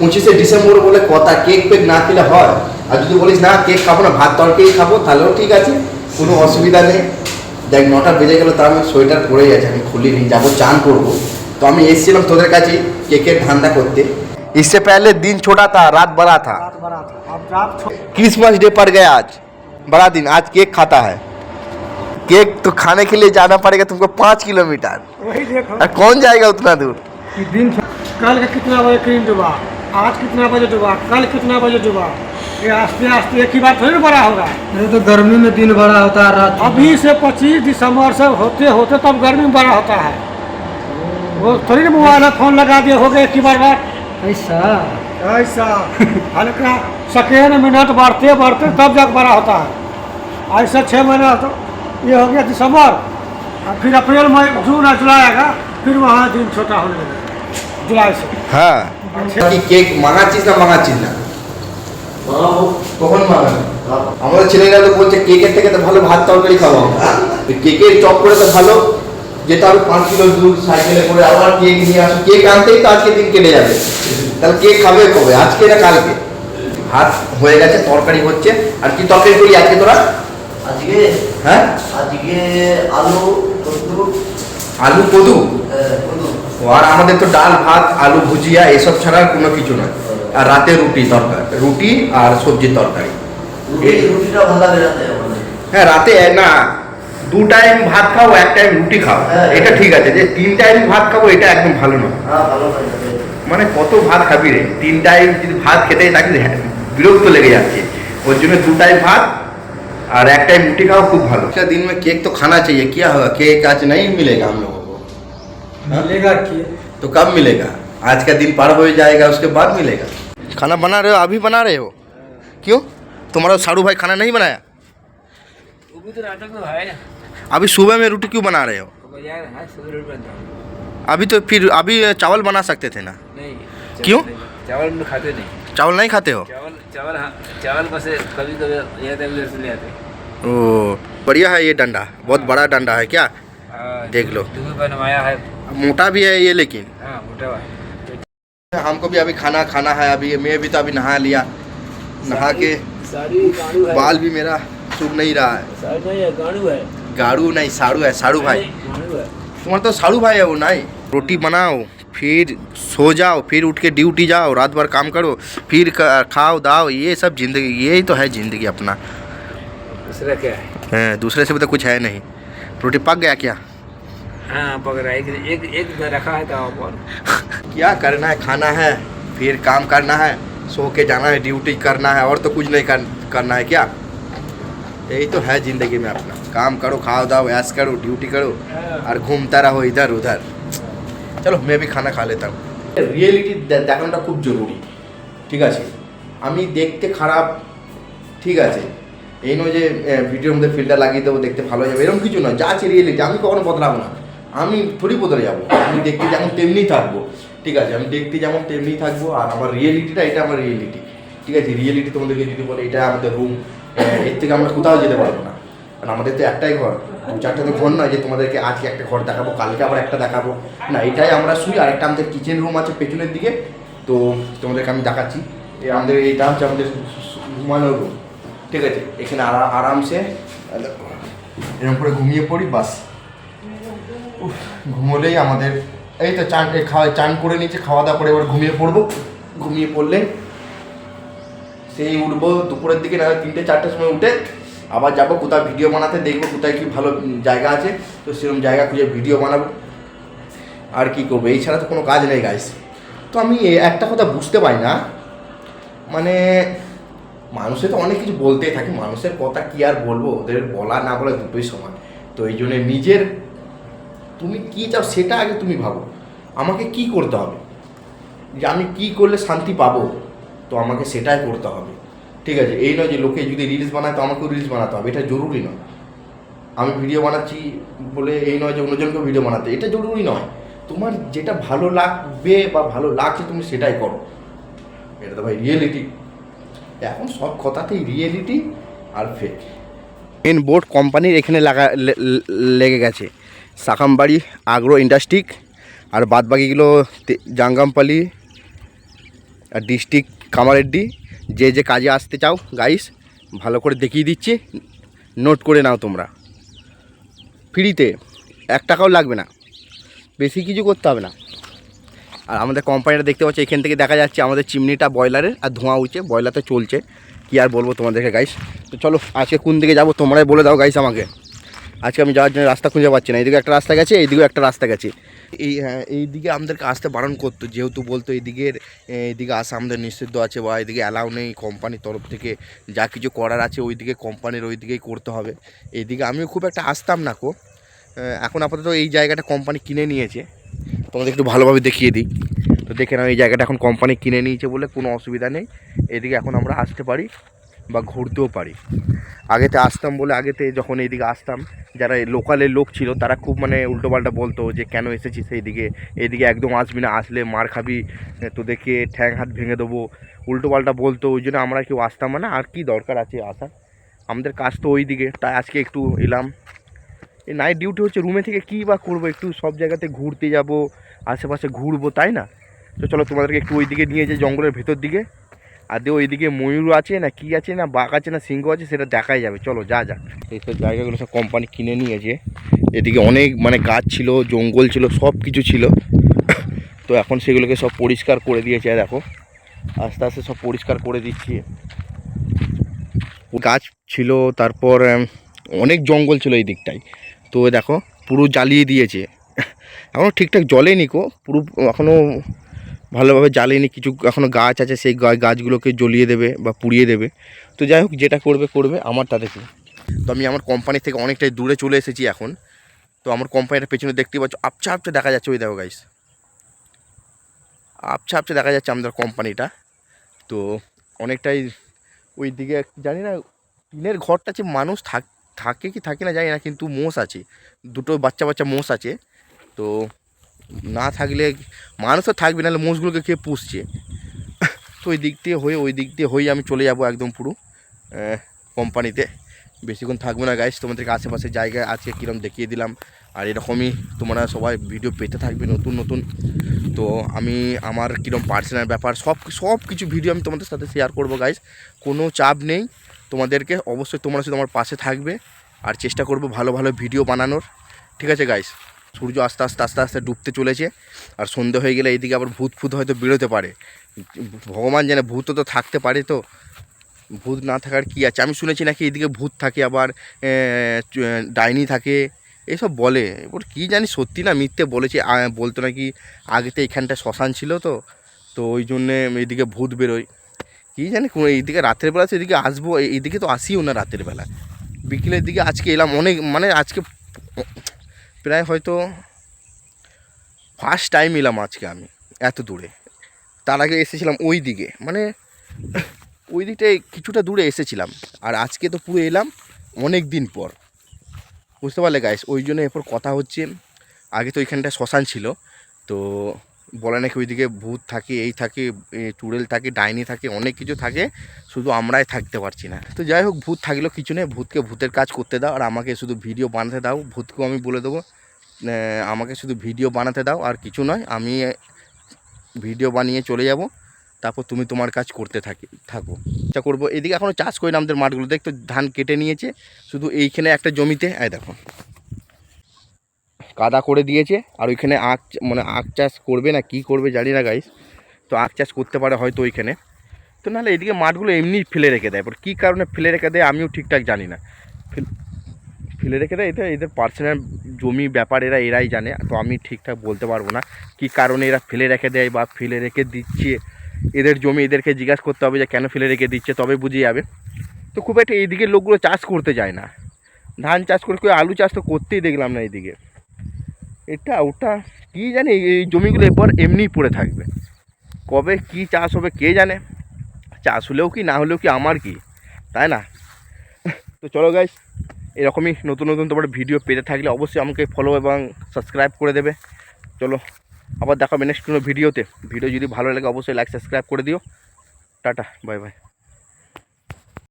পঁচিশে ডিসেম্বর বলে কথা কেক পেক না খেলে হয় আর যদি বলিস না কেক খাবো না ভাত তরকারি খাবো তাহলেও ঠিক আছে কোনো অসুবিধা নেই দেখ নটা বেজে গেলো তার আমি সোয়েটার পরেই আছে আমি খুলিনি যাবো চান করবো তো আমি এসেছিলাম তোদের কাছে কেকের ধান্দা করতে इससे पहले दिन छोटा था रात बड़ा था रात बड़ा था अब रात छो- क्रिसमस डे पड़ गया आज बड़ा दिन आज केक खाता है केक तो खाने के लिए जाना पड़ेगा तुमको पाँच किलोमीटर वही देखो और कौन जाएगा उतना दूर कि दिन छो- कल का कितना बजे क्रीम डूबा आज कितना बजे डूबा कल कितना बजे डूबा ये आस्ते आस्ते एक ही बार थोड़ी ना बड़ा होगा। नहीं तो गर्मी में दिन बड़ा होता है रात अभी से पच्चीस दिसंबर से होते होते तब गर्मी में बड़ा होता है। वो थोड़ी ना मोबाइल है फ़ोन लगा दिए हो गए एक ही बार बार। ऐसा? ऐसा। हल्का सेकेंड मिनट बढ़ते बढ़ते तब जाकर बड़ा होता है। ऐसा छः महीना तो ये हो गया दिसंबर। और फिर अप्रैल मई जून और जुलाई आएगा फिर वहाँ दिन छोटा होने लगेगा। হ্যাঁ। কি কেক মাঙাচ্ছিস না মাঙাচ্ছিস না? কখন মাঙাবি আমাদের ছেলেরা তো বলছে কেকের থেকে তো ভালো ভাত তরকারি খাব কেকের চপ করে তো ভালো যেটা আমি পাঁচ কিলো দূর সাইকেলে করে আবার কেক নিয়ে আসো। কেক আনতেই তো আজকে দিন কেটে যাবে। তাহলে কেক খাবে কবে? আজকে না কালকে? ভাত হয়ে গেছে তরকারি হচ্ছে। আর কি তরকারি করি আজকে তোরা? আজকে? হ্যাঁ? আজকে আলু কদ্দু আলু কদু? ও আর আমাদের তো ডাল ভাত আলু ভুজিয়া এসব ছাড়া কোনো কিছু নয়। আর রাতে রুটি দরকার রুটি আর সবজি তরকারি। হ্যাঁ রাতে না দু টাইম ভাত খাও এক টাইম রুটি খাও। এটা ঠিক আছে যে তিন টাইম ভাত খাব এটা একদম ভালো নয়। মানে কত ভাত খাবি রে? তিন টাইম যদি ভাত খেতে থাকিস হ্যাঁ, বিরক্ত লেগে যাচ্ছে। ওর জন্য দু টাইম ভাত আর এক টাইম রুটি খাওয়া খুব ভালো। আচ্ছা, দিন কেক তো খানা চাই কি কেক আজ নাই केक आज मिलेगा कि? तो कब मिलेगा? आज का दिन पार हो जाएगा उसके बाद मिलेगा। खाना बना रहे हो अभी बना रहे हो? क्यों? तुम्हारा साड़ू भाई खाना नहीं बनाया? वो भी तो नाटक में है अभी सुबह में रोटी क्यों बना रहे हो? यार सुबह रोटी बनता अभी तो फिर अभी चावल बना सकते थे ना? नहीं क्यों? चावल खाते नहीं चावल नहीं खाते हो? चावल चावल हाँ चावल बस कभी कभी यहाँ तक उधर से ले आते ओ बढ़िया है ये डंडा बहुत बड़ा डंडा है क्या? देख लो। बनवाया है मोटा भी है ये लेकिन। हाँ मोटा हमको भी अभी खाना खाना है अभी। मैं भी तो अभी नहा लिया। नहा के बाल भी मेरा सूख नहीं रहा है। है गाड़ू नहीं साड़ू है साड़ू भाई। तुम्हारा तो साड़ू भाई है वो नहीं? रोटी बनाओ फिर सो जाओ फिर उठ के ड्यूटी जाओ रात भर काम करो फिर खाओ दाओ ये सब ज़िंदगी यही तो है ज़िंदगी अपना। दूसरा क्या है दूसरे से भी तो कुछ है नहीं। रोटी पक गया क्या? हाँ पकड़ा एक एक एक रखा है तावा पर क्या करना है खाना है फिर काम करना है सो के जाना है ड्यूटी करना है और तो कुछ नहीं कर, करना है क्या यही तो है ज़िंदगी में अपना काम करो खाओ दाओ ऐश करो ड्यूटी करो और घूमता रहो इधर उधर চলো मैं भी खाना खा लेता हूँ রিয়েলিটি দেখানোটা খুব জরুরি ঠিক আছে আমি দেখতে খারাপ ঠিক আছে এই নয় যে ভিডিওর মধ্যে ফিল্টার লাগিয়ে দেবো দেখতে ভালো যাবে এরকম কিছু নয় যা আছে রিয়েলিটি আমি কখনো বদলাবো না আমি থোড়ি বদলে যাব। আমি দেখতে যেমন তেমনি থাকব। ঠিক আছে, আমি দেখতে যেমন তেমনি থাকব আর আমার রিয়েলিটিটা এটা আমার রিয়েলিটি। ঠিক আছে, রিয়েলিটি তোমাদেরকে যদি বলে এটা আমাদের রুম এর থেকে আমরা কোথাও যেতে পারব না। কারণ আমাদের তো একটাই ঘর। চারটে তো ঘর নয় যে তোমাদেরকে আজকে একটা ঘর দেখাবো, কালকে আবার একটা দেখাবো। না, এটাই আমরা শুই আর একটা আমাদের কিচেন রুম আছে পেছনের দিকে। তো তোমাদেরকে আমি দেখাচ্ছি। আমাদের এইটা হচ্ছে আমাদের ঘুমানোর রুম ঠিক আছে, এখানে আরা, আরামসে এরকম করে ঘুমিয়ে পড়ি, বাস। উফ, ঘুমোলেই আমাদের এই তো চান খাওয়া চান করে নিয়েছে খাওয়া দাওয়া করে এবার ঘুমিয়ে পড়ব। ঘুমিয়ে পড়লে সেই উঠবো দুপুরের দিকে না তিনটে চারটের সময় উঠে আবার যাব কোথাও ভিডিও বানাতে দেখব কোথায় কি ভালো জায়গা আছে। তো সেরকম জায়গা খুঁজে ভিডিও বানাবো। আর কি করব? এই ছাড়া তো কোনো কাজ নেই গাইস তো আমি একটা কথা বুঝতে পারি না। মানে মানুষে তো অনেক কিছু বলতেই থাকে। মানুষের কথা কি আর বলব? ওদের বলা না বলা দুটোই সমান। তো এই জন্য নিজের তুমি কি চাও সেটা আগে তুমি ভাবো। আমাকে কি করতে হবে? যে আমি কি করলে শান্তি পাবো? তো আমাকে সেটাই করতে হবে। ঠিক আছে, এই নয় যে লোকে যদি রিলস বানায় তো আমাকেও রিলস বানাতে হবে, এটা জরুরি নয়। আমি ভিডিও বানাচ্ছি বলে এই নয় যে অন্যজনকেও ভিডিও বানাতে, এটা জরুরি নয়। তোমার যেটা ভালো লাগবে বা ভালো লাগছে তুমি সেটাই করো। এটা তো ভাই রিয়েলিটি এখন সব কথাতেই রিয়েলিটি আর ফেক মেন বোর্ড কোম্পানির এখানে লাগা লেগে গেছে। সাকামবাড়ি আগ্রো ইন্ডাস্ট্রিক আর বাদ বাকিগুলো জাঙ্গামপালি আর ডিস্ট্রিক্ট কামারেড্ডি। যে যে কাজে আসতে চাও গাইস ভালো করে দেখিয়ে দিচ্ছি। নোট করে নাও তোমরা। ফ্রিতে এক টাকাও লাগবে না। বেশি কিছু করতে হবে না। আর আমাদের কোম্পানিটা দেখতে পাচ্ছি, এখান থেকে দেখা যাচ্ছে আমাদের চিমনিটা বয়লারের আর ধোঁয়া উঠছে বয়লারটা চলছে। কি আর বলব তোমাদেরকে গাইস তো চলো, আজকে কোন দিকে যাব তোমরাই বলে দাও গাইস আমাকে। আজকে আমি যাওয়ার জন্য রাস্তা খুঁজে পাচ্ছি না। এইদিকে একটা রাস্তা গেছে, এইদিকেও একটা রাস্তা গেছে। এই হ্যাঁ এইদিকে আমাদেরকে আসতে বারণ করতো, যেহেতু বলতো এইদিকের এইদিকে আসা আমাদের নিষিদ্ধ আছে বা এইদিকে অ্যালাউ নেই কোম্পানির তরফ থেকে, যা কিছু করার আছে ওইদিকে কোম্পানির ওইদিকেই করতে হবে। এইদিকে আমিও খুব একটা আসতাম না কো। এখন আপাতত এই জায়গাটা কোম্পানি কিনে নিয়েছে। তোমাদের একটু ভালোভাবে দেখিয়ে দিই। তো দেখে নাও, এই জায়গাটা এখন কোম্পানি কিনে নিয়েছে বলে কোনো অসুবিধা নেই। এদিকে এখন আমরা আসতে পারি। বা ঘুরতেও পারি। আগেতে আসতাম বলে আগেতে যখন এইদিকে আসতাম, যারা লোকালের লোক ছিল, তারা খুব মানে উল্টোপাল্টা বলতো যে, কেন এসেছিস এইদিকে? এইদিকে একদম আসবি না, আসলে মার খাবি তো দেখে ঠ্যাং হাত ভেঙে দেবো। উল্টোপাল্টা বলতো, ওই জন্য আমরা কেউ আসতাম না। আর কি দরকার আছে আসার? আমাদের কাজ তো ওই দিকে তাই আজকে একটু এলাম। এই নাইট ডিউটি হচ্ছে রুমে থেকে কী বা করব? একটু সব জায়গাতে ঘুরতে যাব, আশেপাশে ঘুরবো, তাই না? তো চলো তোমাদেরকে একটু ওই দিকে নিয়ে যাই, জঙ্গলের ভেতর দিকে। আর দিয়ে ওইদিকে ময়ূর আছে না কি আছে না বাঘ আছে না সিংহ আছে সেটা দেখাই যাবে। চলো, যা যা এইসব জায়গাগুলো সব কোম্পানি কিনে নিয়েছে। এদিকে অনেক মানে গাছ ছিল, জঙ্গল ছিল, সব কিছু ছিল। তো এখন সেগুলোকে সব পরিষ্কার করে দিয়েছে দেখো, আস্তে আস্তে সব পরিষ্কার করে দিচ্ছি। গাছ ছিল, তারপর অনেক জঙ্গল ছিল এই দিকটায়। তো দেখো, পুরো জ্বালিয়ে দিয়েছে। এখনও ঠিকঠাক জ্বলেনি কো, পুরো এখনও ভালোভাবে জ্বালিয়ে জ্বালেনি কিছু এখনও গাছ আছে, সেই গাছগুলোকে জ্বলিয়ে দেবে বা পুড়িয়ে দেবে। তো যাই হোক, যেটা করবে করবে আমার তাতে কি তো আমি আমার কোম্পানি থেকে অনেকটাই দূরে চলে এসেছি এখন। তো আমার কোম্পানিটার পেছনে দেখতে পাচ্ছ আপচা আপচা দেখা যাচ্ছে ওই দেখো গাইস আপচা আপচা দেখা যাচ্ছে আমাদের কোম্পানিটা তো অনেকটাই ওই দিকে, জানি না, টিনের ঘরটা যে মানুষ থাক, থাকে কি, থাকে না, জানি না, কিন্তু মোষ আছে। দুটো বাচ্চা বাচ্চা মোষ আছে। তো না থাকলে মানুষ তো থাকবে, নাহলে মোষগুলোকে কে পুষছে? তো ওই দিক দিয়ে হয়ে, ওই দিক দিয়ে হয়ে আমি চলে যাব একদম পুরো কোম্পানিতে। বেশিক্ষণ থাকব না গাইস তোমাদেরকে আশেপাশে জায়গায় আছে কীরকম দেখিয়ে দিলাম। আর এরকমই তোমরা সবাই ভিডিও পেতে থাকবে নতুন নতুন। তো আমি আমার কীরকম পার্সোনাল ব্যাপার, সব সব কিছু ভিডিও আমি তোমাদের সাথে শেয়ার করব গাইস কোনো চাপ নেই। তোমাদেরকে অবশ্যই তোমরা শুধু আমার পাশে থাকবে। আর চেষ্টা করব ভালো ভালো ভিডিও বানানোর। ঠিক আছে গাইস সূর্য আস্তে আস্তে আস্তে আস্তে ডুবতে চলেছে। আর সন্ধে হয়ে গেলে এইদিকে আবার ভূত ফুত হয়তো বেরোতে পারে। ভগবান জানে ভূত তো থাকতে পারে তো। ভূত না থাকার কি আছে? আমি শুনেছি নাকি এইদিকে ভূত থাকে, আবার ডাইনি থাকে। এসব বলে। এবার কী জানি সত্যি না মিথ্যে বলেছে। বলতো নাকি আগেতে এখানটা শ্মশান ছিল তো। তো ওই জন্যে এইদিকে ভূত বেরোয়। কী জানি কোনো এইদিকে রাতের বেলা তো এদিকে আসব। এইদিকে তো আসিও না রাতের বেলা। বিকেলের দিকে আজকে এলাম। অনেক মানে আজকে প্রায় হয়তো ফার্স্ট টাইম এলাম আজকে আমি, এত দূরে। তার আগে এসেছিলাম ওই দিকে মানে ওই দিকটায় কিছুটা দূরে এসেছিলাম। আর আজকে তো পুরো এলাম অনেক দিন পর। বুঝতে পারলে গাইস ওই জন্য এরপর কথা হচ্ছে, আগে তো ওইখানটায় শ্মশান ছিল, তো বলে নাকি ওইদিকে ভূত থাকে, এই থাকে চুড়েল থাকে, ডাইনি থাকে, অনেক কিছু থাকে, শুধু আমরাই থাকতে পারছি না। তো যাই হোক, ভূত থাকলেও কিছু নেই, ভূতকে ভূতের কাজ করতে দাও, আর আমাকে শুধু ভিডিও বানাতে দাও, ভূতকেও আমি বলে দেবো আমাকে শুধু ভিডিও বানাতে দাও, আর কিছু নয়, আমি ভিডিও বানিয়ে চলে যাব, তারপর তুমি তোমার কাজ করতে থাকি, থাকো। চেষ্টা করব, এদিকে এখনও চাষ করি না আমাদের মাঠগুলো, দেখতো ধান কেটে নিয়েছে, শুধু এইখানে একটা জমিতে, এই দেখো। কাদা করে দিয়েছে আর ওইখানে আখ মানে আখ চাষ করবে না কি করবে জানি না গাইস তো আখ চাষ করতে পারে হয়তো ওইখানে। তো নাহলে এদিকে মাঠগুলো এমনি ফেলে রেখে দেয়। এবার কী কারণে ফেলে রেখে দেয় আমিও ঠিকঠাক জানি না। ফেলে রেখে দেয় এটা এদের পার্সোনাল জমি ব্যাপার এরা, এরাই জানে। তো আমি ঠিকঠাক বলতে পারব না কী কারণে এরা ফেলে রেখে দেয় বা ফেলে রেখে দিচ্ছে। এদের জমি এদেরকে জিজ্ঞাসা করতে হবে যে কেন ফেলে রেখে দিচ্ছে, তবে বুঝে যাবে। তো খুব একটা এইদিকে লোকগুলো চাষ করতে যায় না। ধান চাষ করে কেউ আলু চাষ তো করতেই দেখলাম না এইদিকে। এটা ওটা কী জানি, এই- জমিগুলো এরপর এমনিই পড়ে থাকবে। কবে কি চাষ হবে কে জানে? চাষ হলেও কি, না হলেও কি, আমার কি? তাই না? তো চলো গাইস এরকমই নতুন নতুন তোমার ভিডিও পেতে থাকলে অবশ্যই আমাকে ফলো এবং সাবস্ক্রাইব করে দেবে। চলো, আবার দেখাবে নেক্সট কোনো ভিডিওতে ভিডিও যদি ভালো লাগে, অবশ্যই লাইক সাবস্ক্রাইব করে দিও। Tata bye bye